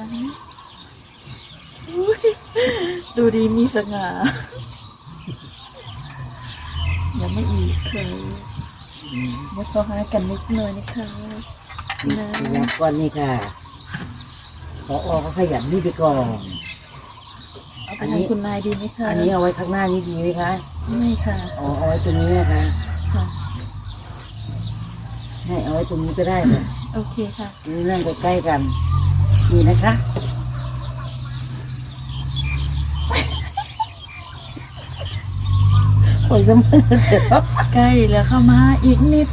คะอุ๊ยดูดีมีสง่าอย่ามาอีกเคยเดี๋ยวเขาหากันนิดหน่อยนะคะนะรับก่อนนี่ค่ะขอออกก็ขยันนี่ไปก่อนเอาไปให้คุณนายดีไหมคะอันนี้เอาไว้ข้างหน้านี้ดีไหมคะไม่ค่ะอ๋อเอาไว้ตรงนี้นะคะค่ะให้เอาไว้ตรงนี้ก็ได้ค่ะโอเคค่ะนี่นั่งใกล้ๆกัน นี่นะคะโอ้ยจะมือเถอะใกล้แล้วเข้ามาอีกนิด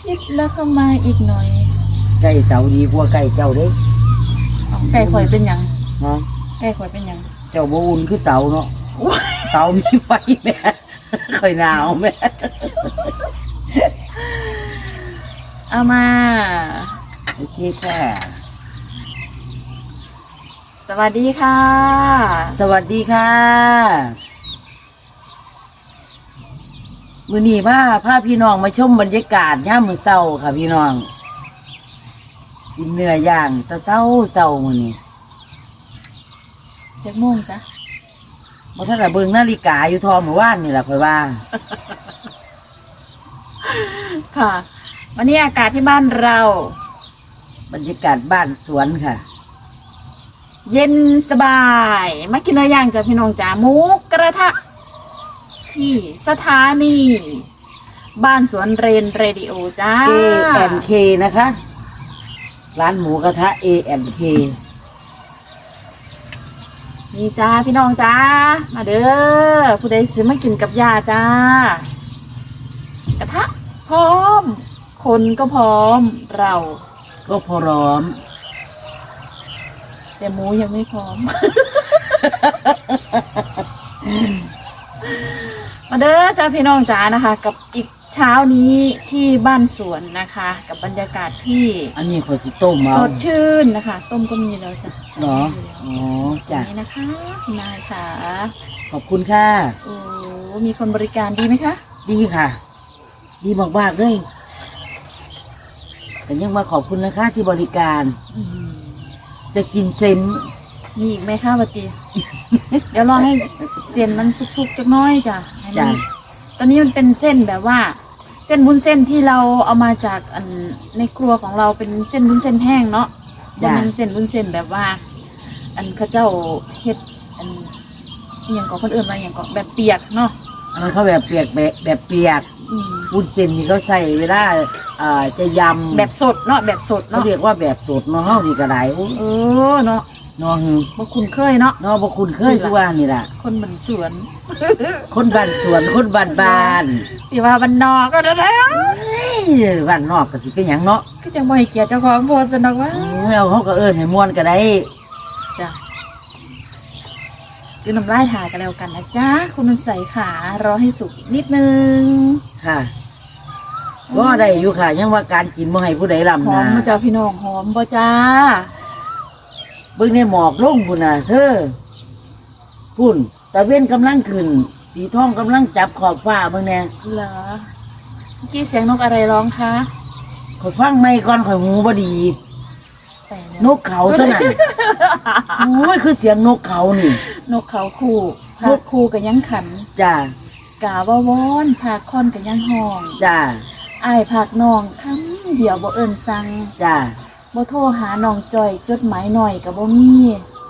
ชิดแล้วเข้ามาอีกหน่อยไก่เต่าดีกว่าไก่เจ้าเด้เอาไก่ข่อยเป็นหยังเนาะไก่ข่อยเป็นหยังเจ้าบอุ่นคือเต่าเนาะเต่ามีไฟแม่ค่อยหนาวแม่เอามา โอเคค่ะ สวัสดีค่ะ สวัสดีค่ะ มือนี้ว่าพาพี่น้องมาชมบรรยากาศย่ามมือเศร้าค่ะพี่น้อง กินเนื้อย่างแตะเศร้าเศร้ามือนี้เจ็ดโม่วงจ้ะเพราะถ้าเราเบิ่งนาฬิกาอยู่ทอมือว่านนี่แหละค่อยว่า ค่ะ วันนี้อากาศที่บ้านเรา บรรยากาศบ้านสวนค่ะ เย็นสบาย มากินเนื้อย่างจ้ะพี่น้องจ๋าหมูกระทะ ที่สถานีบ้านสวนเรนเรดิโอจ้า A N K นะคะ ร้านหมูกระทะ A N K นี่จ้าพี่น้องจ้า มาเด้อผู้ใดซื้อมากินกับยาจ้า กระทะพร้อม คนก็พร้อมเราก็พร้อม แต่หมูยังไม่พร้อม มาเด้อจ้าพี่น้องจ้านะคะ กับอีกเช้านี้ที่บ้านสวนนะคะ กับบรรยากาศที่อันนี้ขอยจิต้มมาสดชื่นนะคะ ต้มก็มีแล้วจ้ะเหรอใส่อ๋ออยู่แล้วจ้ะนี่นะคะคุณนายค่ะขอบคุณค่ะ โอ้มีคนบริการดีไหมคะ ดีค่ะ ดีมากๆเลยแต่ยังมาขอบคุณนะคะที่บริการ อืม จะกินเซนมีอีกไหมคะปตีเดี๋ยวรอให้เส้นมันสุกๆจักหน้อยจ้ะให้มันจ้ะตอนนี้มันเป็นเส้นแบบว่า เส้นวุ้นเส้นที่เราเอามาจากอันในครัวของเราเป็นเส้นวุ้นเส้นแห้งเนาะจ้ะ มันเป็นเส้นวุ้นเส้นแบบว่า อันเขาเจ้าเฮ็ดอันอหย่างก่อคนอื่นมาอหย่างก่อแบบเปียกเนาะอันนั้นเขาแบบเปียกแบบแบบเปียกอืม วุ้นเส้นนี่เขาใส่เวลาเอ่อจะยำแบบสดเนาะแบบสดเขาเนาะเรียกว่าแบบสดเนาะเฮานี่ก็ได้โอ้เออเนาะเนาะหือบ่คุ้นเคยเนาะเนาะบ่คุณเคยคือว่านี่ล่ะ คนเหมือนสวนคนบ้านสวนคนบ้านบ้านที่ว่าบ้านนอกก็ได้แล้วเฮ้ยบ้านนอกก็สิเป็นหยังเนาะก็จะบ่ให้เกียรติเจ้าของโพสต์นอกว่าเออเอาเขาก็เอิ้นให้ม่วนก็ได้ จ้ะคือน้ำลายถ่ายกันแล้วกันนะจ๊ะคุณมันใส่ขารอให้สุกอีกนิดนึง ค่ะก็ได้อยู่ค่ะ ยังว่าการกินบ่ให้ผู้ใดลำหอมนะมาจ้าพี่น้องหอมบ่จ้าเบิ่งในหมอกลงพุ่นน่ะเธอพุ่นตะเว้นกำลังขึ้น สีทองกำลังจับขอบฟ้าเบิ่งแน่เหรอเมื่อกี้เสียงนกอะไรร้องคะข่อยฟังไม่ก่อนข่อยหูบ่ดี แต่นกเขาเท่านั้นโอ้ยคือเสียงนกเขานี่ นกเขาคู่ภาคคู่กับยังขันจ้า กาว่าวอนภาคค่อนกับยังห้องจ้าอ้ายภาคน้องคำเดียวบ่เอิ้นสั่งจ้าบ่โทรหาน้องจอยจดหมายหน่อยก็บ่มี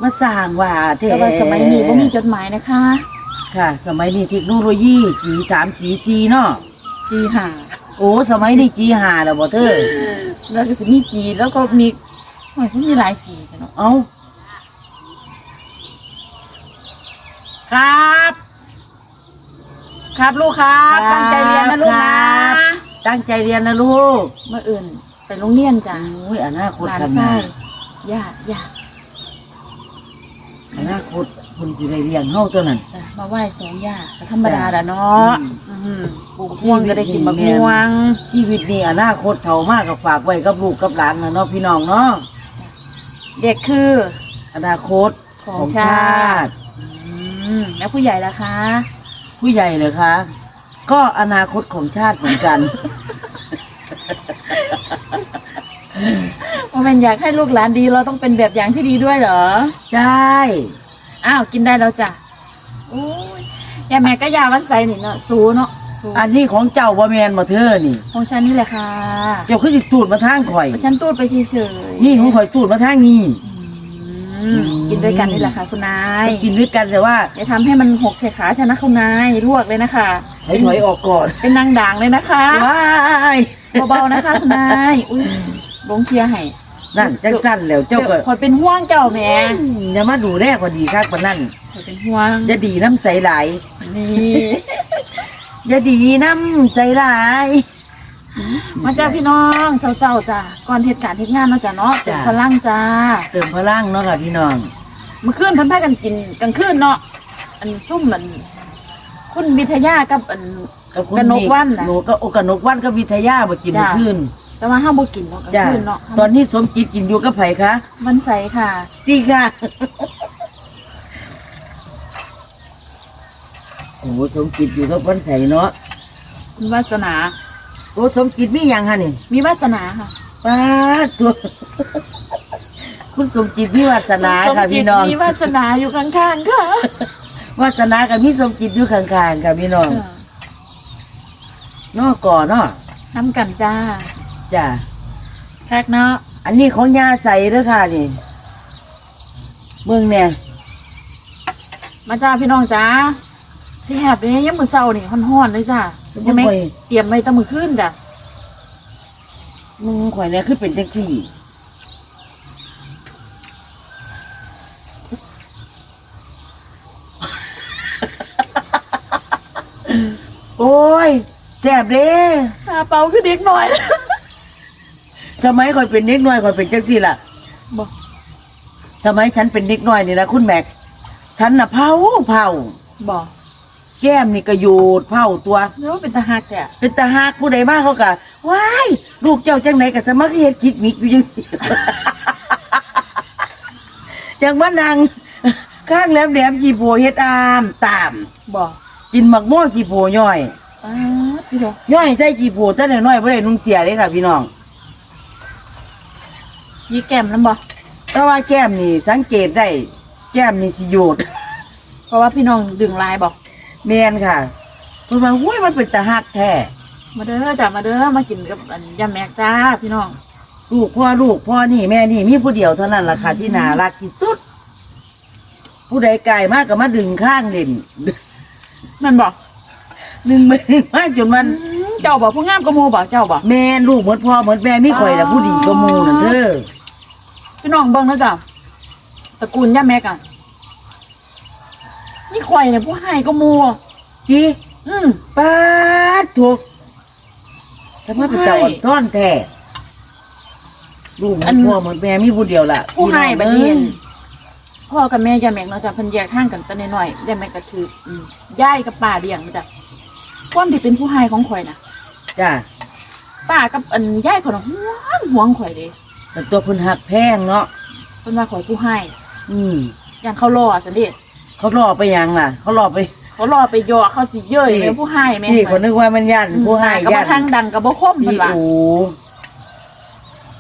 มาสร้างว่าเทแต่ว่าสมัยนี้บ่มีจดหมายนะคะค่ะ สมัยนี้เทคโนโลยีจีสามจีซีเนาะจีหาโอ้สมัยนี้จีห้าแล้วบ่เธอแล้วก็สิมีจีแล้วก็มีโอ้ยมันมีหลายจีกันเนาะเอ้าครับ ครับลูกครับตั้งใจเรียนนะลูกนะตั้งใจเรียนนะลูกเมื่ออื่นไปโรงเรียนจ้ะโอ้ยอนาคตหลานกันไส้นะญาติญาติอนาคตคุณสิได้เรียนเฮาตัวนั้น จ้ะมาไหว้สองญาติก็ธรรมดาละเนาะอืมอืมปลูกม่วงก็ได้กินบักม่วงชีวิตนี้อนาคตเท่ามากกับฝากไว้กับลูกกับหลานนะเนาะพี่น้องเนาะเด็กคือ อนาคตของชาติ อืมแล้วผู้ใหญ่ล่ะคะ ผู้ใหญ่เลยคะ ก็อนาคตของชาติเหมือนกันว่าเป็นอยากให้ลูกหลานดีเราต้องเป็นแบบอย่างที่ดีด้วยเหรอ ใช่ อ้าวกินได้แล้วจ้ะโอ้ยยายแม่ก็ยาวันใสนี่เนาะสูเนาะสูอันนี้ของเจ้าบ่แมนบ่เธอนี่ ของฉันนี่แหละค่ะ เจ้าคือสิตูดมาทางข่อย ฉันตูดไปเฉยๆนี่ของข่อยตูดมาทางนี้อื มกินด้วยกันนี่แหละค่ะ คุณนายกินด้วยกันแต่ว่าอย่าทำให้มันหกใส่ขาฉันนะคุณนายลวกเลยนะคะถอยถอยออกก่อนเป็นนางด่างเลยนะคะว้ายเบาๆนะคะคุณนายอุ้ยบงเชียร์ให้นั่นจังสั้นแล้วเจ้าก็คอยเป็นห่วงเจ้าแหม่อย่ามาดูแลกว่าดีคักปานนั้นคอยเป็นห่วงอย่าดีน้ำใสหลายนี่อย่าดีน้ำใสหลาย มาจ้าพี่น้องเศร้าๆจ้าก่อนเหตุการณ์เหตุงานเนาะจ้าเนาะเติมพลังจ้าเติมพลังเนาะค่ะพี่น้อง เมื่อคืนเพันพากันกินกลางคืนเนาะอันซุ่มมันคุณวิทยากับอัน กับคุณกนกวันน่ะหนูก็โอกนกวันกับวิทยามากินจ้ะเมื่อคืนแต่ว่าห้ามบ่กินเนาะกลางจ้าคืนเนาะตอนนี้สมจิตกินอยู่กับไผคะวันใสค่ะ ตีค่ะโอ้สมจิตอยู่กับวันไสเนาะคุณวาสนา โอ้สมจิตมีอย่างฮะนี่มีวาสนาค่ะป้าดตัว คุณสมจิตมีวาสนาค่ะพี่น้อง มีวาสนาอยู่ข้างๆค่ะวาสนากับมีสมจิตอยู่ข้างๆค่ะพี่น้องเนอก่อเนาะทำกันจ้าจ้ะแท็กเนาะอันนี้ของยาใสเด้อค่ะนี่เมืองเนี่ยมาจ้าพี่น้องจ้าแซ่บเลยยังมือเศร้านี่ฮ้อนๆเลยจ้า ยังไม่เตรียมไว้แตั้งมือขึ้นจ้ะมึงข่อยเนี่ยคือเป็นจังสี่โอ้ยแสบเลยหาเป่าคือเด็กหน่อย สมัยข่อยเป็นเด็กน้อยข่อยเป็นจังสี่ล่ะ บอกสมัยฉันเป็นเด็กน้อยนี่นะคุณแม็ก ฉันน่ะเผาเผาบอก แก้มนี่ก็อยู่เผาตัวเนื้อเป็นตาหักแกเป็นตาหักผู้ใดมากเขากะว้ายลูกเจ้าจังไหนกับสมัครเฮ็ดคิดมิกอยู่จังสิจังว่านางข้างแหลมแหลมๆจีโพเฮ็ดอามตามบอกกินหมักม่วงจีโพย่อยอ้าพี่ดอกย่อยใส่จีโพแต่น้อยๆบ่ได้นุ่งเสียเลยค่ะ พี่น้องยี่แก้มน้ำบอกแต่ว่าแก้มนี่สังเกตได้ แก้มนี่สิโยดเพราะว่าพี่น้องดึงลายบอก แมนค่ะเพิ่นว่าอุ้ยมันเป็นตาหักแท้มาเด้อจ้ามาเด้อมากินกับอันยำแม็กจ้าพี่น้องลูกพ่อลูกพ่อนี่แม่นี่มีผู้เดียวเท่านั้นล่ะค่ะที่น่ารักที่สุด ผู้ใดไกลมากก็มาดึงข้างเล่นมันบอกดึงไปดึงมาจนมันอืมเจ้าบอกผู้งามกว่าโมบอกเจ้าบอกแม่ลูกเหมือนพ่อเหมือนแม่ไม่ข่อยละผู้ดีก็มูนั่นเด้อพี่น้องเบิ่งนะจ้าตระกูลยำแม็กอะ นี่ข่อยเนี่ยผู้ให้ก็โมจีอืมป้าดถูกจะมาเป็นตาอ่อนซ่อนแท้ลูกเหมือนพ่อเหมือนแม่มีผู้เดียวล่ะผู้ให้พี่บัดองนี้เอ้ยพ่อกับแม่ยายแม็กเนาะจ้ะเพิ่นแยกทางกันแต่น้อยๆยายแม็กก็ถืออืมยายกับป้าเลี้ยงมาจ้ะความที่เป็นผู้ให้ของข่อยน่ะจ้าป้ากับอันยายเขาน่ะห่วงห่วงข่อยเด้แต่ตัวเพิ่นหักแพงเนาะเพิ่นว่าข่อยผู้ให้อืมอย่างเขาล่อสันเด็ เขารอไปยังล่ะ เขารอไปเขาล่อไปย่อเขาสิเย้ยแม่ผู้ให้แม่พี่คนนึกว่ามันยันผู้ให้ก็ยับ่นทางดังก็บ่คมเพิ่พี่นว่าโอ้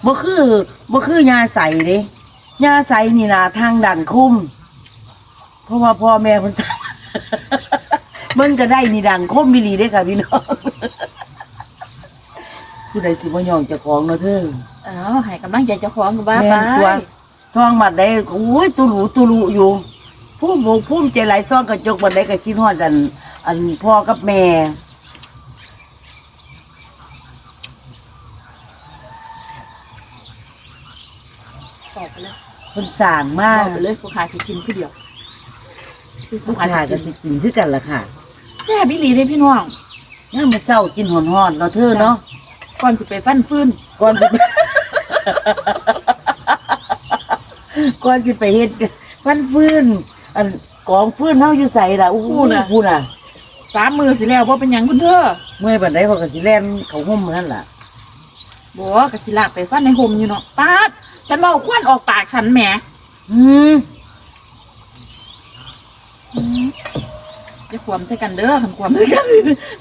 บ่คือบ่คือยาใสเด้ยาใสนี่ล่ะทางดังคุ้มเพราะว่าพ่อแม่เพิ่นสั่งมันก็ได้นี่ดังคมมิลีเด้ค่ะพี่น้องผู้ใดสิบ่ยอมเจ้าของเนาะเธอเอ้าให้กำลังใจเจ้าของก็ว่าแม่ไปนตัวซองบัดใดโอ้ยตุลุตุลุอยู่ ผู้บกผู้ใจหลายซองกระจกบัดใดก็คิดฮอดอัน อันพ่อกับแม่ ตอบไปเลยเพิ่นสร้างมาตอกบไปเลยผู้ค้าสิกินผู้เดียวลูกค้าก็สิกินคือกันล่ะค่ะแซ่บอีหลีเด้พี่น้องยามมื้อเช้ากินหอนๆเนาะเธอเนาะก่อนสิไปฟันฟืนก่อนสิ ก่อนสิไปเฮ็ดฟันฟืน อันกองฟืนเฮาอยู่ใส่ล่ะอู้หูน่ะพูน่ะสามมือสิแล้วบ่เป็นหยังคุณเธอเมื่อยบัดใดเขาก็สิแล่นเข้าห่มนั่นล่ะบ่ก็สิลากไปฟันในห่มอยู่เนาะป๊าดฉันเว้าควันออกปากฉันแหมอืมอย่าความใส่กันเด้อคันความใส่กัน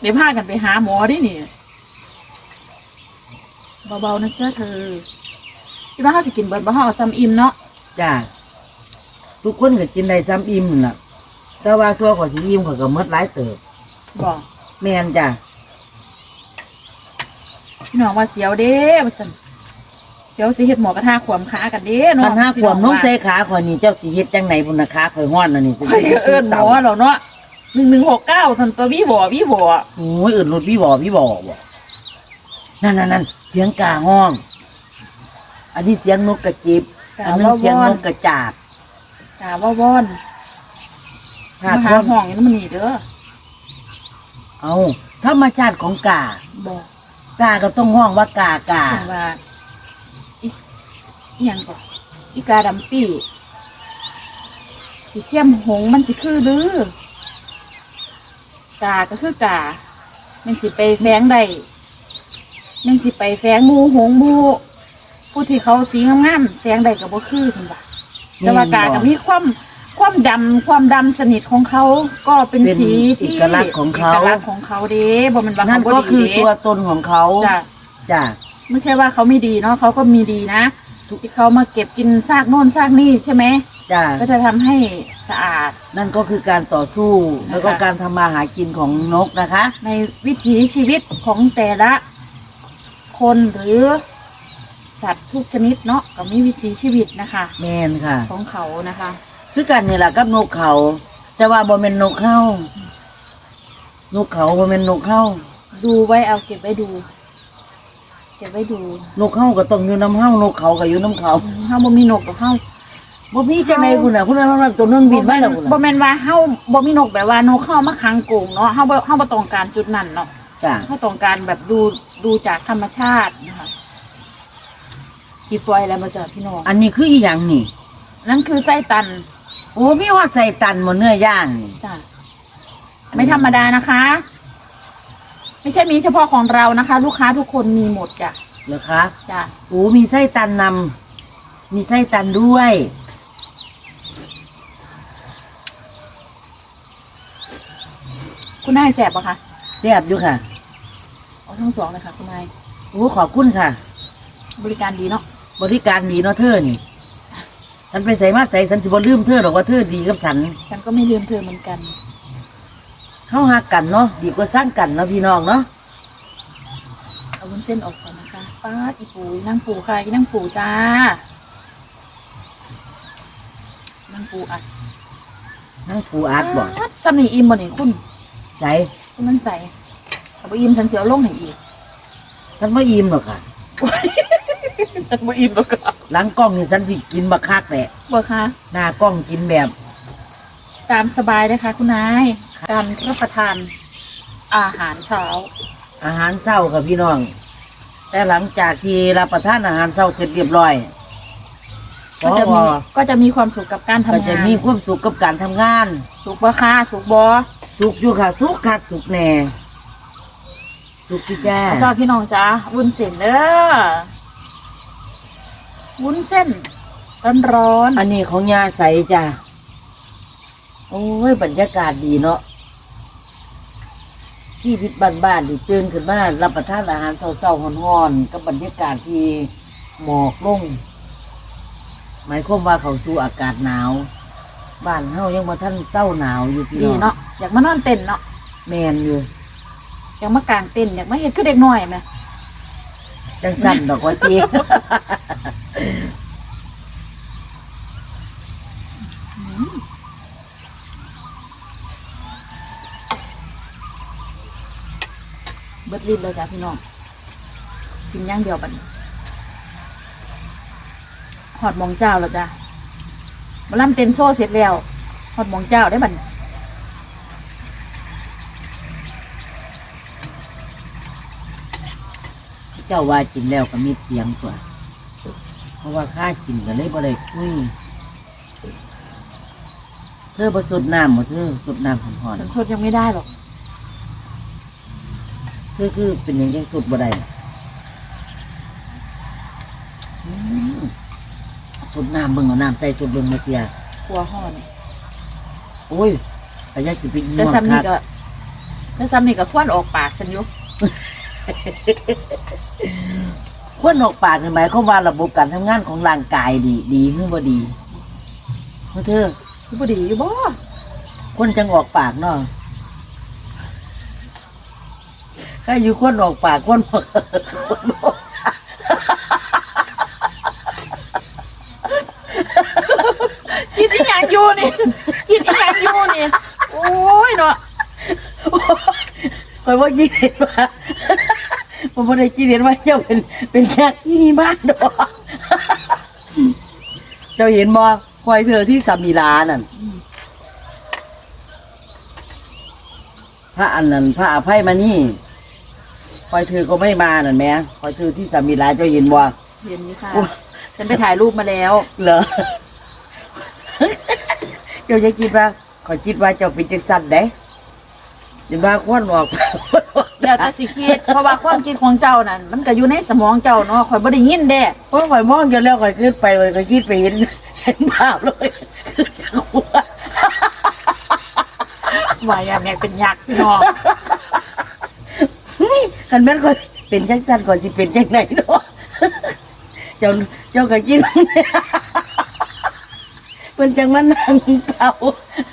เดี๋ยวพากันไปหาหมอดินี่เบาๆนะเจ้าเธอคิดว่าเขาสิกินเบิดบ่เฮาเอาซ้ำอิ่มเนาะจ้า ทุกคนก็กินได้ซ้ำอิ่มนั่นล่ะ แต่ว่าตัวขอยสิอิ่มขอยก็หมดหลายเติบบ่แม่นจ้ะพี่น้องว่าเสียวเด้ว่าซั่นเสียวสิเฮ็ดหมอกระทะขวมขากันเด้เนาะคันห้าขวบน้องพี่ใส่ขาข่อยนี่เจ้าสิเฮ็ดจังไหนพุ่นน่ะขาข่อยฮ้อนน่ะนี่สิว่าข่อยก็เอิ้นหมอแล้วเนาะ1169ทันตัววิบ่วิบ่โอ้ยเอิ้นรถพี่บ่พี่บ่บ่นั่นนั่นนั่นเสียงกาห้อง อันนี้เสียงนกกระจิบกะอันนี้ว่าเสียงว่อนนกกระจาบ กะว่าว่อนถ้ามาหาท้องห้องอย่างนั้นมันนี่เด้อเอาธรรมชาติของกาบอกกาก็ต้องห้องว่ากากาอย่างว่าอีอีหยังก่อนอีกาดำปี้สีเทียมหงส์มันสิคือหรือกาก็คือกามันสิไปแฝงได้มันสิไปแฝงหมูหงส์หมูผู้ที่เขาสีงามๆแฝงได้กับบ่คือคุณบ่า แต่ว่ากาก็มีความความดำความดำสนิทของเขาก็เป็นสีที่เอกลักษณ์ของเขา เอกลักษณ์ของเขาเด้บ่แมันว่านั่เขานบ่ก็ดีคือเด้ตัวตนของเขาจ้ะจ้ะไม่ใช่ว่าเขาไม่ดีเนาะเขาก็มีดีนะที่เขามาเก็บกินซากโน่นซากนี่ใช่ไหมจ้ะก็จะทำให้สะอาด นั่นก็คือการต่อสู้นะคะ แล้วก็การทำมาหากินของนกนะคะ ในวิถีชีวิตของแต่ละคนหรือ สัตว์ทุกชนิดเนาะก็มีวิถีชีวิตนะคะ แมนค่ะ ของเขานะคะ คือกันนี่แหละกับนกเขา แต่ว่าบ่เป็นนกเข้านกเขาบ่เป็นนกเข้า ดูไว้เอาเก็บไว้ดู เก็บไว้ดูนกเข้าก็ต้องอยู่น้ำเข้านกเขาก็อยู่น้ำเขาเฮาบ่มีนกกับเฮาบ่มีจังไดพุ่นน่ะพุ่นน่ะมันตัวหนึงบินมาแล้วพุ่นบ่น่ะแม่นว่าเฮาบ่มีนกแบบว่านกเข้ามาขังกรงเนาะเฮาบ่เฮาบ่ต้องการจุดนั้นเนาะจ้ะถ้าต้องการแบบดูดูจากธรรมชาตินะคะ ขีดปล่อยอะไรมาจากพี่น้องอันนี้คืออีหยังนี่ นั่นคือไส้ตันโอ้มีฮอดใส่ตันหมดเนื้อย่างนี่จ้ะไม่ธรรมดานะคะ ไม่ใช่มีเฉพาะของเรานะคะ ลูกค้าทุกคนมีหมดจ้ะเหรอคะจ้ะโอ้มีไส้ตันนำมีไส้ตันด้วย คุณนายแสบปะคะแซ่บอยู่ค่ะ เอาทั้งสองเลยค่ะคุณนายโอ้ขอบคุณค่ะ บริการดีเนาะ บริการดีเนาะเธอนี่ ฉันไปใส่มาใส่ฉันสิบ่ลืมเธอหรอกว่าเธอดีกับฉันฉันก็ไม่ลืมเธอเหมือนกัน เข้าหากันเนาะดีกว่าสร้างกันเนาะพี่น้องเนาะเอาวุ้นเส้นออกก่อนนะคะป้าดอีปูนั่งปูใครนั่งปูจ้านั่งปูอัดนั่งปูอาร์ตบ่ดซัมนี่อิ่มบ่นี่คุณใส่คุณมันใส่ถ้าบ่อิ่มฉันเสียวลงให้อีกฉันว่าอิ่มหรอกค่ะฉัน บ่อิ่มแล้วก็หลังกล้องนี่ฉันสิกินบักคักแหละบ่คะหน้ากล้องกินแบบตามสบายนะคะคุณนาย การรับประทานอาหารเช้า อาหารเช้าค่ะพี่น้อง แต่หลังจากที่รับประทานอาหารเช้าเสร็จเรียบร้อยก็ก็จะมีก็จะมีความสุขกับการทำก็งานจะมีความสุขกับการทำงาน สุขบ่ค่ะสุขบ่สุขอยู่ค่ะ สุขคักสุขแน่ สุขที่แจ้ เจ้าพี่น้องจ้าวุ้นเส้นเด้อ วุ้นเส้นร้อนอันนี้ของยาใสจ้ะ โอ้ย บรรยากาศดีเนาะชีวิตบ้านๆดีตื่นขึ้นมารับประทานอาหารเช้าๆฮ้อนๆกับบรรยากาศที่หมอกลงหมายความว่าเขาสู่อากาศหนาว บ้านเฮายังมาท่านเต้าหนาวอยู่พี่ๆดีน้องเนาะอยากมานอนเต้นเนาะแมนอยู่อยากมากางเต้นอยากมาเห็นคือเด็กน้อยไหมจังสั่นดอกว่าจี เบิดลิ้นเลยจ้าพี่น้อง กินย่างเดียวบันหอดมองเจ้าแล้วจ้ามาล่ำเต้นโซ่เสร็จแล้วหอดมองเจ้าได้บันเจ้าว่ากินแล้วก็มีเสียงตัว เพราะว่าข้ากินก็เลยบ่ได้คุยเธอบ่สดน้ำบ่เธอสดน้ำหอนฉันสดยังไม่ได้หรอกๆเธอคือเป็นอย่างยังสดบ่ได้อืมสดน้ำเบิ่งเอาน้ำใส่สดเบิ่งมาเสียกลัวห่อนโอ้ยแต่ยากจะไปยิงแต่มันซ้ำครันี่บก็แต่ซ้ำนี่ก็ควนออกปากฉันอยู่ ควนออกปากนี่หมายความว่าระบบการทำงานของร่างกายดี ดีหรือบ่ดีเพราะเธอคือบ่ดีอยู่บ่คนจังออกปากเนาะถ้าอยู่คนออกปากคนบอกกินอีหยังอยู่นี่ กินอีหยังอยู่นี่ โอ้ยเนาะคอยว่ายี่เห็นว่า ผมไม่ได้กินเห็นว่าเจ้าเป็นเป็นแขกที่นี่บ้านดอกเจ้าเห็นบ่คอยเธอที่สามีลานั่นพระอันนั้นพระอภัยมานี่คอยเธอก็ไม่มานั่นแหม่คอยเธอที่สามีลาเจ้าเห็นบ่เห็นนี่ค่ะโอ้ยฉันไปถ่ายรูปมาแล้ว เหรอ เจ้าจะคิดว่าคอยคิดว่าเจ้าเป็นจังสันเด้ อย่ามาควนออกแล้วแต่สิคิดเพราะว่าความคิดของเจ้านั่นมันก็อยู่ในสมองเจ้าเนาะข่อยบ่ได้ยินเด้เพราะข่อยมองอยู่แล้วข่อยขึ้นไปเลยข่อยคิดไปเห็นเห็นภาพเลยคือจะกลัวว่าอย่างแม่เป็นยักษ์พี่น้องคันแม่นข่อยเป็นจังสันก่อนสิเป็นจังไหนเนาะเจ้าเจ้าก็คิดมันจังมานั่งเป่า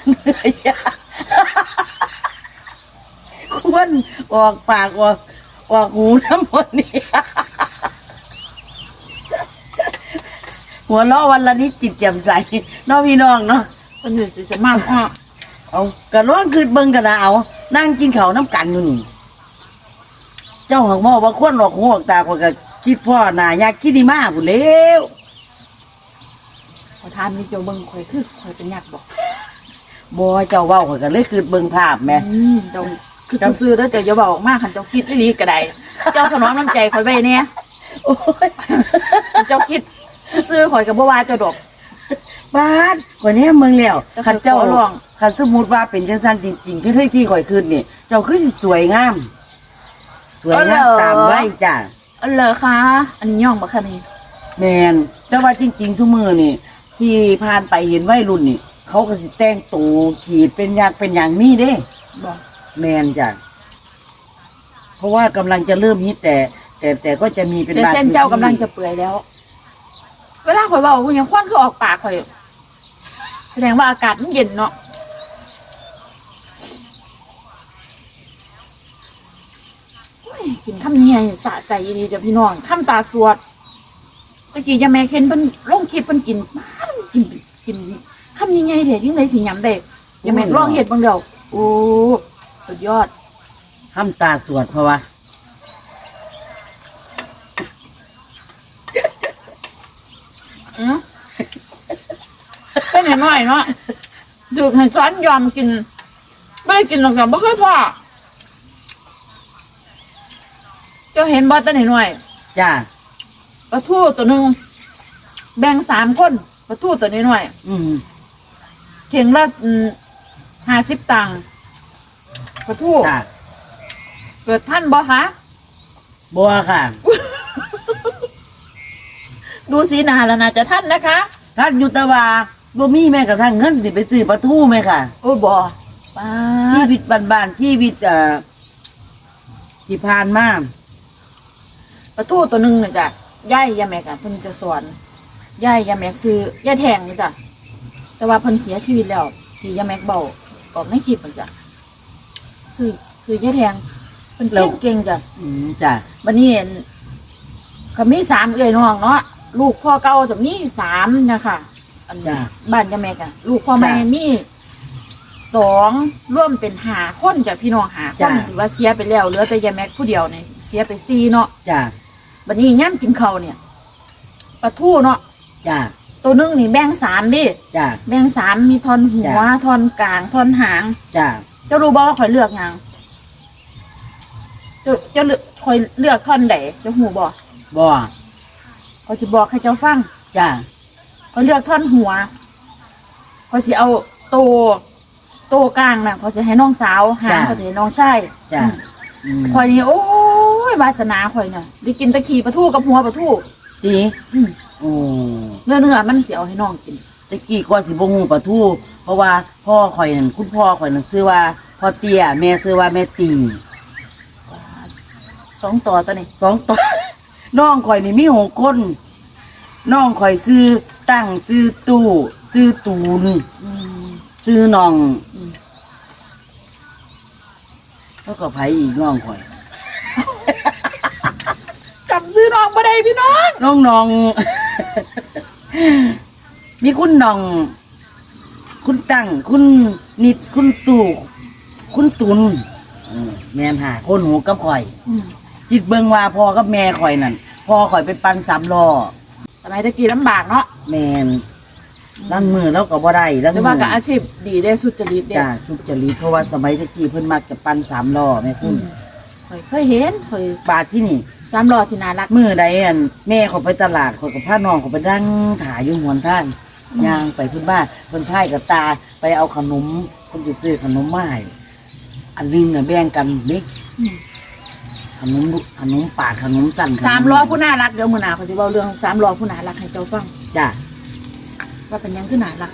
เหนื่อยยากค วนออกปากออกออกหูทั้งหมดนี่ หัวเราะวันละนิดจิตแจ่มใสเน้องพี่น้องเนาะเพิ่นสิสมากอ้อเอากระร้องคืนเบิ่งกันนะเอา นั่งกินข้าวน้ำกันอยู่นี่ เจ้าของหม้อว่าควนหลอกหัวออกตาคนก็คิดพ่อหน้าอยากคิดดีมากผู้นแล้วขอถามนี่เจ้าเบิ่งข่อยคือข่อยเป็นยักษ์บ่บ่เจ้าเว้าข่อยก็เลยคืนเบิ่งภาพแหม่ อืมเจ้า คือซื่อๆแล้วเจ้าอย่าบอกออกมาคันเจ้าคิดอีหลีก็ได้เจ้าถนอมน้ำใจข่อยไว้แน่โอ้ยเจ้าคิดซื่อๆข่อยก็บ่ว่าเจ้าดอกบ้านข่อยแนี่เมืองแล้วแต่คันเจ้าขอร้องคันสมมุติว่าเป็นจังซั่นจริงๆคือที่ที่ข่อยคืนนี่เจ้าคือสิสวยงาม สวยงามตามไว้จ้ะอันเหรอคะอันนี้ย่องบ่คะนี่แมนแต่ว่าจริงๆทุกมือนี่ ที่ผ่านไปเห็นวัยรุ่นนี่ เขาก็สิแต่งตัวขีดเป็นอยางเป็นอย่างนี้เด้บอก แมนจ้ะเพราะว่ากำลังจะเริ่มฮิตแต่ แต่แต่ก็จะมีเป็นแต่บางเส้นเจ้ากำลังจะเปื่อยแล้ว เวลาข่อยเว้าคุณยังควันคือออกปากข่อยแสดงว่าอากาศมันเย็นเนาะโอ้ยกินคำนี้ไงสะใจดีจ้ะพี่น้องคำตาสวดตะกี้ยาแม่เข็นเพิ่นลงคลิปเพิ่นกินมากินกินคำนี้ไงเด็ดยิ่งเลยสิยำเด็กยาแม่ลองเห็ดบางเดียวโอ้ สุดยอดคำตาสวดเพราะว่าอืมเป็นหน่อยๆเนาะดูให้ซ้อนยอมกิน ไม่ได้กินหรอกแต่ไม่เคยพอเจ้าเห็นบอสตัวหน่อยจ้าๆปลาทูตัวหนึ่งแบ่งสามคนปลาทูตัวหน่อยอืมๆเข่งละห้าสิบตังค์ ปลาทูจ้าเกิดท่านบอคะบัวค่ะ ดูสีหนาแล้วนะจะท่านนะคะ ท่านยุตวาบ่มีแม่กระทั่งเงินสิไปซื้อปลาทูไหมค่ะ โอ้ยบอป้าชีดวิตบ้านๆชีวิตเอ่อที่ผ่านมาปลาทูตัวหนึ่งเนี่ยจ้ะย่ายยาแมกอะเพิ่นจะสอนย่ายยาแมกซื้อย่าแทงนี่จ้ะแต่ว่าเพิ่นเสียชีวิตแล้วที่ยาแมกเบาบอกในคลิปมันจ้ะ ซื้อซื้อย่าแทงเพิ่นเก่งเก่งจ้ะอืมจ้าบัดนี้เห็นก็มีสามเอ้ยน้องเนาะลูกพ่อเก่าจะมีสามนะคะอันจ้ะบ้านยาแมกอะลูกพ่อแม่จ้ะมีสองร่วมเป็นหาคนจ้ะพี่น้องหาคจ้ะนถือว่าเสียไปแล้วเหลือแต่ยาแมกผู้เดียวเนี่ยเสียไปสี่เนาะจ้าบัดนี้ย่ำกินเขาวเนี่ยปลาทูเนาะจ้าตัวหนึงนี่แบ่งสามดิจ้าแบ่งสามมีทอนหัวจ้ะทอนกลางทอนหางจ้า เจะรู้บ่ว่าข่อยเลือกหยังเจะจะเลือกข่อยเลือกท่อนไหนจะหูบ่บ่ข่อยสิบอกให้เจ้าฟังจ้าข่อยเลือกท่อนหัวข่อยสิเอาโตโตกลางน่ะข่อยสิให้น้องสาวหางข่อยสิให้น้องชายจ้าอืมอืมข่อยนี่โอ้ยวาสนาข่อยน่ะได้กินตะขี่ปลาทูกับหัวปลาทูจีอืมโอ้เนื้อเนื้อมันสิเอาให้น้องกินตะกี้ก่อนสิบ่ฮู้ปลาทู เพราะว่าพ่อข่อยนั่นคุณพ่อข่อยนั่นชื่อว่าพ่อเตี้ยแม่ชื่อว่าแม่ตีสองตัวตัวนี้สองตัวน้องข่อยนี่มีหกคนน้องข่อยซื้อตั้งซื้อตู้ซื้อตูนอืมซื้อน้องอืมแล้วก็ไผอีกน้องข่อยจำซื้อน้องบ่ได้พี่น้องน้องน้องมีคุณน้อง คุณตั้งคุณนิดคุณตู่คุณตุนอืมแม่นหาคนหูกับข่อยอืมจิตเบิงว่าพ่อกับแม่ข่อยนั่นพ่อข่อยไปปั่นสามล้อสมัยตะกี้ลำบากเนาะแม่นลังมือแล้วก็บ่ได้ลังแต่มืว่าก็อาชีพดีได้สุจริตเด้จ้าสุจริตเพราะว่าสมัยตะกี้เพิ่นมักจะปั่นสามล้อแม่อืคุณมเคยเคยเห็นเคยบาทที่นี่ สามล้อที่น่ารัก มือใดอันแม่เขาไปตลาดเขากับพาน้องเขาไปนั่งถ่ายอยู่หวนทางอืม ย่างไปพื้นบ้านเพิ่นพ่ายกับตาไปเอาขนมเพิ่นจะซื้อขนมมาให้อันนึงน่ะแบ่งกันเด็กอืมขนมขนมปาดขนมสั่นขนสามล้อผู้น่ารักเดี๋ยวมื้อหน้าเขาสิเว้าเรื่องสามล้อผู้น่ารักให้เจ้าฟังจ้าว่าเป็นหยังคือน่ารัก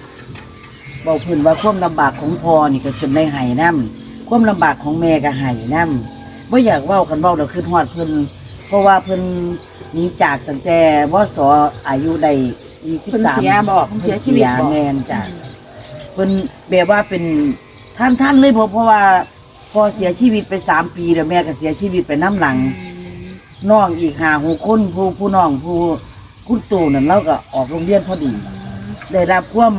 บอกเพิ่นว่าความลำบากของพ่อนี่ก็จนได้ไห้น้ำความลำบากของแม่ก็ไห้น้ำบ่อยากเว้ากันเว้าเดี๋ยวขึ้นฮอดเพิ่นเพราะว่าเพิ่นหนีจากตั้งแต่วสอายุได้ ยี่สิบเพิ่นสามเสียบอกเพิ่นเสียชีวิตบอก แม่นจ้ะเพิ่นแบบว่าเป็นท่านท่านเลยเพราะเพราะว่า พอเสียชีวิตไปสามปีแล้วแม่ก็เสียชีวิตไปน้ำหลัง น้องอีกหาหกคนผู้ผู้น้องผู้คุณตู่นั่นเราก็ออกโรงเรียนพอดี ได้รับความ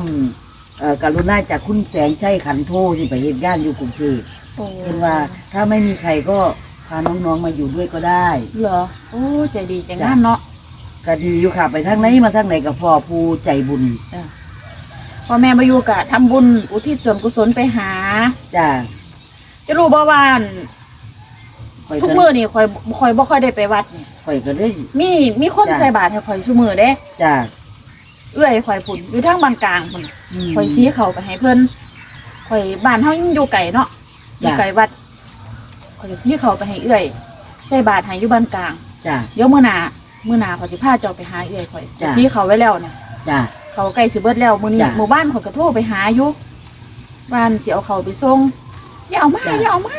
เอ่อกรุณาจากคุณแสงชัยขันโทที่ไปเห็นงานอยู่กรุงเทพโอ้เห็นว่าถ้าไม่มีใครก็พาน้องๆมาอยู่ด้วยก็ได้ เหรอ โอ้ใจดีใจงามเนาะ ก็ดีอยู่ค่ะไปทางไหนมาทางไหนกับพ่อผู้ใจบุญพ่อแม่มาอยู่กะทำบุญอุทิศส่วนกุศลไปหา จ้าจะรู้บ่ว่าอั่นข่อยทุกก็มื้อนี่คอยคอยบ่ค่อยได้ไปวัดนี่ข่อยก็ได้มีมีคนจ้ะใส่บาตรให้คอยชั่วมือเด้ จ้าเอื้อยคอยผุนอยู่ทางบ้านกลางพุ่นม คอยชี้เขาไปให้เพิ่นคอยบ้านเฮายังอยู่ไกลเนาะอยู่จ้ะ ไกลวัดคอยชี้เขาไปให้เอื้อย ใส่บาตรให้อยู่บ้านกลาง จ้าเดี๋ยวมื้อหน้า มื้อหน้าเขาสิพาเจ้าไปหาเอื้อยคอยจ้ะ ชี้เขาไว้แล้วนะจ้าเขาใกล้สิเบิดแล้วมื้อนี้จ้ะหมู่บ้านเขาก็โทรไปหาอยู่บ้านสิเอาเขาไปส่งอย่าเอามาจ้ะ อย่าเอามา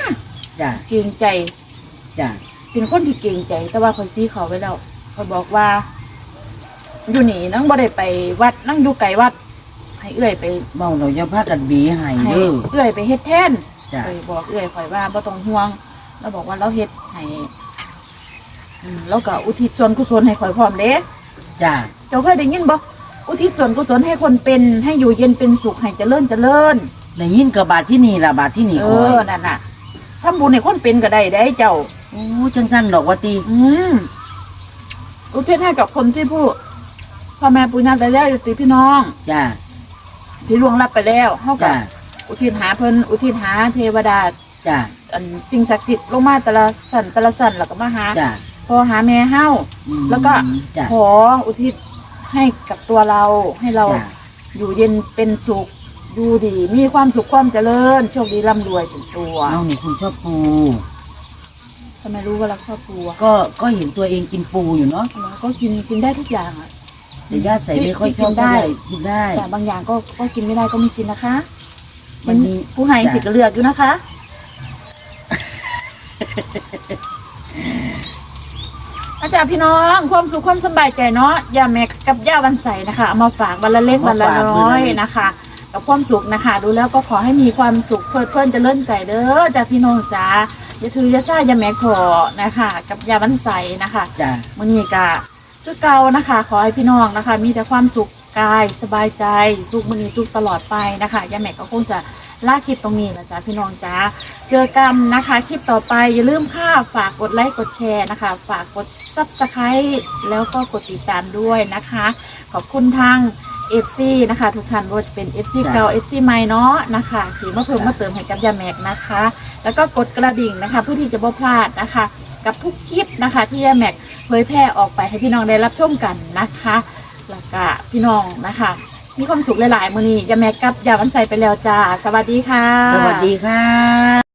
จ้าเกรงใจ จ้าเป็นคนที่เกรงใจ แต่ว่าคอยซีเขาไว้แล้วเขาบอกว่า อยู่นี่นั่งบ่ได้ไปวัดนั่งอยู่ไกลวัด ให้เอื้อยไปเมาเราจะพากันบีให้ให้เด้อเอื้อยไปเฮ็ดแทน จ้าเคยบอกเอื้อยคอยว่าบ่ต้องห่วงเราบอกว่าเราเฮ็ดให้ อืมแล้วก็อุทิศส่วนกุศลให้คอยพร้อมเด้จ้าเจ้าเคยได้ยินบ่อุทิศส่วนกุศลให้คนเป็นให้อยู่เย็นเป็นสุขให้เจริญเจริญ ได้ยินกับบาทที่นี่ล่ะบาทที่นี่เอคออยนั่นน่ะทำบุญให้คนเป็นก็ได้ได้เจ้า โอ้จังสั้นดอกว่าตีอืมอุทิศให้กับคนที่ผู้พ่อแม่ปุญญาตายายติพี่น้อง จ้าที่ล่วงลับไปแล้วเฮากัจ้าอุทิศหาเพิ่นอุทิศหาเทวดาจ้าอันสิ่งศักดิ์สิทธิ์ลงมาแต่ละสันแต่ละสันแล้วก็มาหา จ้า พ่อหาแม่เฮาอืมแล้วก็จ้าขออุทิศให้กับตัวเรา ให้เราจ้าอยู่เย็นเป็นสุขอยู่ดี มีความสุขความเจริญ โชคดีร่ำรวยถึงตัวเอานี่คุณชอบปู ทำไมรู้ว่ารักชอบปูอะก็ก็เห็นตัวเองกินปูอยู่เนาะแล้วก็กินกินได้ทุกอย่างอะแต่ญาติใส่ไม่ค่อยที่ชอบกินได้เท่าไหร่กินได้ แต่บางอย่างก็ก็กินไม่ได้ก็มีกินนะคะมันมีผู้ให้สิทธิ์เลือกอยู่นะคะ อาจารย์พี่น้องความสุขความสบายใจเนาะยาแม็กกับย่าวันใสนะคะเอามาฝากวันละเล็กวันละน้อยนะคะกับความสุขนะคะ ดูแล้วก็ขอให้มีความสุขเพลิดเพลินเจะเลิ่นใจเด้อจากพี่น้องจ๋าอย่าถืออย่าซ่ายาแม็กพอนะคะ กับยาวันใสนะคะจ้ามื่อนี้กะคือเก่านะคะ ขอให้พี่น้องนะคะ มีแต่ความสุขกายสบายใจสุขมือนี้สุขตลอดไปนะคะย่าแม็กก็คงจะ ลาคลิปตรงนี้นะจ๊ะพี่น้องจ้าเจอกันนะคะ คลิปต่อไปอย่าลืมค่ะฝากกดไลค์กดแชร์นะคะ ฝากกดซับสไครต์แล้วก็กดติดตามด้วยนะคะ ขอบคุณทาง FC นะคะ ทุกท่านว่าจะเป็น FC เก่า FC ใหม่เนาะนะคะที่มาเพิ่มมาเติมให้กับยาแม็กนะคะ แล้วก็กดกระดิ่งนะคะ เพื่อที่จะไม่พลาดนะคะ กับทุกคลิปนะคะ ที่ยาแม็กเผยแพร่ออกไปให้พี่น้องได้รับชมกันนะคะแล้วก็พี่น้องนะคะ มีความสุขหลายๆมื้อนี้ยาแม็กกับยาวันใสไปแล้วจ้า สวัสดีค่ะ สวัสดีค่ะ